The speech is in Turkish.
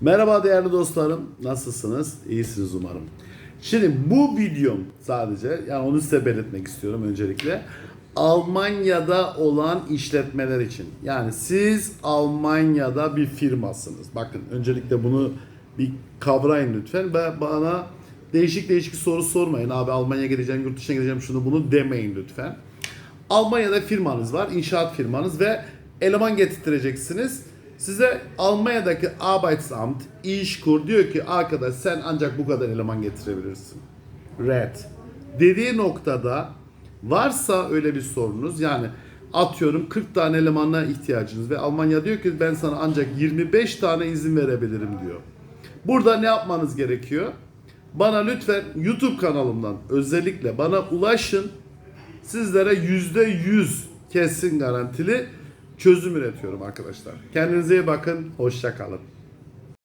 Merhaba değerli dostlarım. Nasılsınız? İyisiniz umarım. Şimdi bu videom sadece yani onu size belirtmek istiyorum öncelikle. Almanya'da olan işletmeler için. Yani siz Almanya'da bir firmasınız. Bakın öncelikle bunu bir kavrayın lütfen ve bana değişik değişik soru sormayın. Abi Almanya'ya gideceğim, yurt dışına gideceğim şunu bunu demeyin lütfen. Almanya'da firmanız var, inşaat firmanız ve eleman getirtireceksiniz. Size Almanya'daki Arbeitsamt, İşkur diyor ki arkadaş sen ancak bu kadar eleman getirebilirsin. Red. Dediği noktada varsa öyle bir sorunuz yani atıyorum 40 tane elemana ihtiyacınız ve Almanya diyor ki ben sana ancak 25 tane izin verebilirim diyor. Burada ne yapmanız gerekiyor? Bana lütfen YouTube kanalımdan özellikle bana ulaşın sizlere yüzde yüz kesin garantili çözüm üretiyorum arkadaşlar. Kendinize iyi bakın. Hoşça kalın.